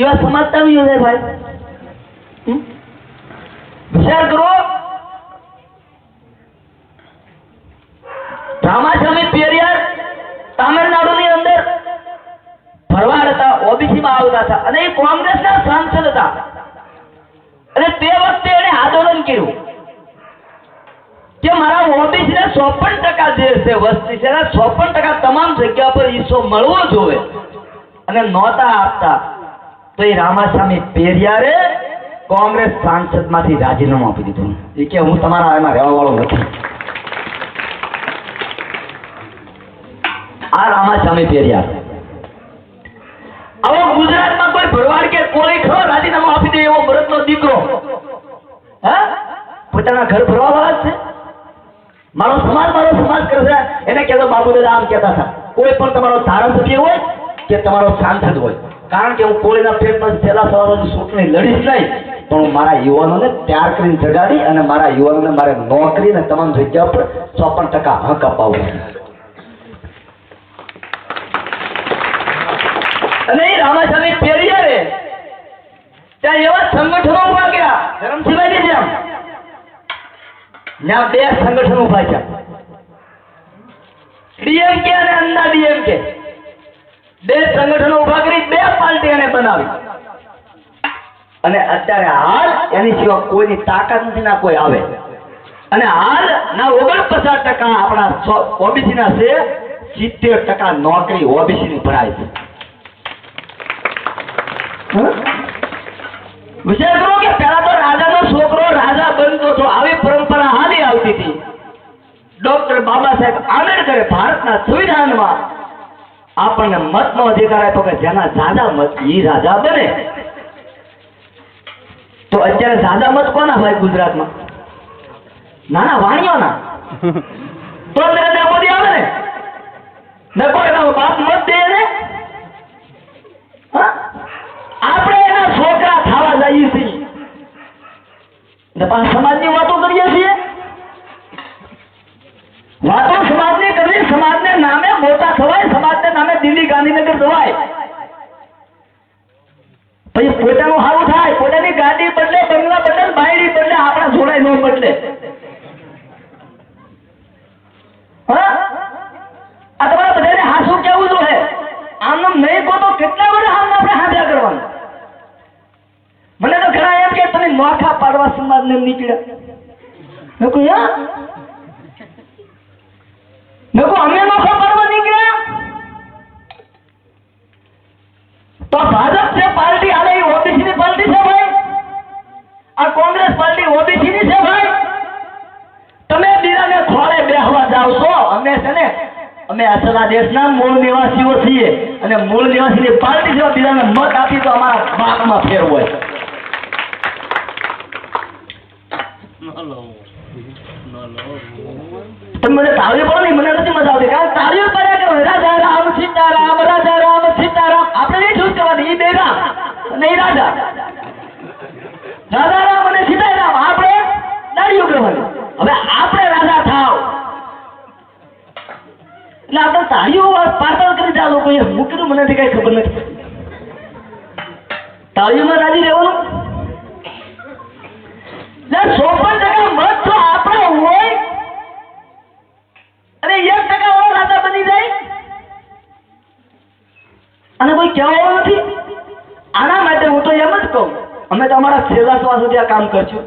એવા સમાજતા નહીં હોય ભાઈ. વિચાર કરો. રામાસ્વામી પેરિયાર તામિલનાડુની અંદર ભરવાડ હતા ઓબીસી માં આવતા હતા અને એ કોંગ્રેસના સાંસદ હતા. અને તે વખતે એને આંદોલન કર્યું. કે મારા ઓબીસી ને ચોપન ટકા જે છે, વસ્તી છે ચોપન ટકા તમામ જગ્યા પર હિસ્સો મળવો જોવે અને નહોતા આપતા. તો એ રામાસ્વામી પેરિયારે કોંગ્રેસ સાંસદમાંથી રાજીનામું આપી દીધું. એ કે હું તમારા એમાં રહેવા વાળો નથી. આ રામાસ્વામી પેરિયાર. આવો ગુજરાતમાં કોઈ ભરવાડ કે કોઈ ખરો રાજીનામું આપી દે એવો ભરતનો દીકરો? હા? પોતાના ઘર ભરવા વાળા છે? મારો સમાજ મારો સમાજ કરશે એને કહેતો બાબુ દાદા આમ કહેતા હતા. કોઈ પણ તમારો ધારાસભ્ય હોય કે તમારો સાંસદ હોય. કારણ કે હું કોળીના ફેરમાં પહેલા સવારોની ચૂંટણી લડીશ નહીં, પણ હું મારા યુવાનોને તૈયાર કરીને જગાડી અને મારા યુવાનોને મારે નોકરી અને તમામ જગ્યા પર ચોપન ટકા હક અપાવવો અને એ પહેરી આવે ત્યાં એવા સંગઠનો ઊભા ગયા ધરમસિંહભાઈની જેમ. ત્યાં બે સંગઠનો ઊભા છે ડીએમકે અને અન્ના ડીએમકે. બે સંગઠનો ઊભા કરી બે પાર્ટી એને બનાવી. અને અત્યારે હાલ એની સિવાય કોઈની તાકાત નથી ના કોઈ આવે. અને હાલ ના ઓગણપચાસ ટકા આપણા ઓબીસી ના છે, સિત્તેર ટકા નોકરી ઓબીસી ની ભરાય છે. વિચાર કરો કે પેલા તો રાજાનો છોકરો રાજા બનતો હતો, આવી પરંપરા હાલી આવતી હતી. ડોક્ટર બાબા સાહેબ આંબેડકરે ભારતના સંવિધાનમાં આપણને મતનો અધિકાર આપ્યો કે જેના જાદા મત, ઈ રાજા બને. તો અત્યારે જાદા મત કોના ભાઈ ગુજરાતમાં? નાના વાણિયોના. તો નરેન્દ્ર મોદી આવે ને. ન કોઈ એનો બાપ મત દે ને? આપણે એના છોકરા થવા જઈએ છીએ. ને પાછા સમાજની વાતો કરીએ છીએ. વાતો સમાજની કરવી સમાજને નામે મોટા થવાય સમાજને નામે દિલ્હી ગાંધીનગર જવાય પછી પોતાનું સારું થાય, પોતાની ગાડી બદલે, બંગલા બદલે, બાયડી બદલે, આપણા જોડાય ન બદલે. આ તમારા બધાને હાસું કેવું જોઈએ આમ નામ નહીં કહો તો કેટલા બધા હાલ આપણે હાજર કરવાનું? મને તો ઘણા એમ કે તમે નોખા પાડવા સમાજ ને નીકળ્યા. મેં કહ્યું યા મેં કહ્યું અમે નોખા પાડવા નીકળ્યા તો ભાજપ છે પાર્ટી હાલે એ ઓબીસી ની પાર્ટી છે ભાઈ આ કોંગ્રેસ પાર્ટી ઓબીસી ની છે ભાઈ તમે બીજાને ખોળે બેહવા જાવ છો અમે છે ને અમે અસલ દેશના મૂળ નિવાસીઓ છીએ અને મૂળ નિવાસીની પાર્ટી જેવા બીજાને મત આપી તો અમારા બાપમાં ફેર હોય. મને તાળીઓ પડો ને, મને નથી મજા આવતી. કારણ તાળીઓ પડ્યા કે રાજા રામ સીતારામ, રાજા રામ સીતારામ. આપણે નહીં ચૂઝ કરવાની એ બેગા અને રાજા. રાજા રામ અને સીતારામ આપણે દાડીઓ કરવાની હવે આપણે રાજા થાવ એટલે આપણે તાળીઓ પાછળ લોકો હું કીધું મને કઈ ખબર નથી. તાળીઓમાં રાજી રહેવાનું? ચોપન ટકા મત તો આપણો હોય. અને એક ટકા વાળો રાજા બની જાય. અને કોઈ કહેવાનું નથી. આના માટે હું તો એમ જ કહું, અમે તો અમારા છેલ્લા શ્વાસ સુધી આ કામ કરશું.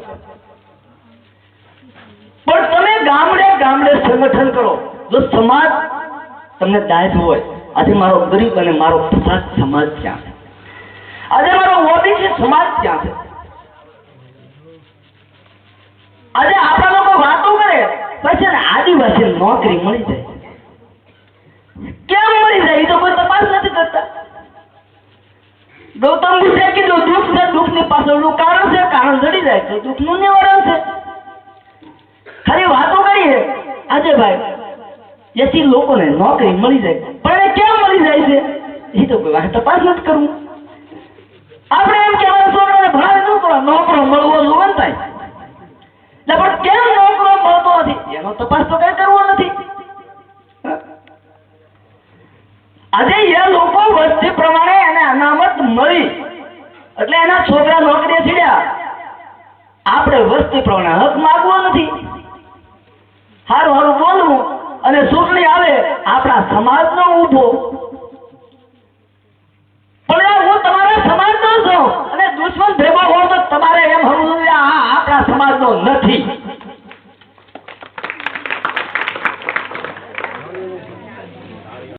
પણ તમે ગામડે ગામડે સંગઠન કરો. જો સમાજ તમને દાયજ હોય આજે મારો ગરીબ અને મારો પછાત સમાજ ક્યાં છે. આજે મારો ઓબીસી સમાજ ક્યાં છે. આજે આપણા લોકો વાતો કરે પછી આદિવાસી નોકરી મળી જાય. કેમ મળી જાય? એ તો કોઈ તપાસ નથી કરતા. ગૌતમ બુદ્ધે કીધું, દુઃખ છે, દુઃખની પાછળનું કારણ છે, કારણ જડી જાય તો દુઃખનું નિવારણ છે. ખાલી વાતો કરીએ. આજે ભાઈ એથી લોકોને નોકરી મળી જાય. પણ એને જાય છે. એ તો કોઈ વાર તપાસ નથી કરવું. આપણે એમ કહેવાય છોકરાને ભાર ન કરો નોકરો મળવો જોવે ને થાય એટલે પણ કેમ નોકરો મળતો નથી? એનો તપાસ તો કઈ કરવો નથી. આજે એ લોકો વસ્તી પ્રમાણે એને અનામત મળી. એટલે એના છોકરા નોકરીએ છીડ્યા. આપણે વસ્તી પ્રમાણે હક માગવો નથી. હારું હારું, બોલવું અને ચૂંટણી આવે આપણા સમાજનો ઊભો. પણ હું તમારા સમાજનો છું અને દુશ્મન ભેગો હોવ તો તમારે એમ સમજવું આ આપણા સમાજનો નથી.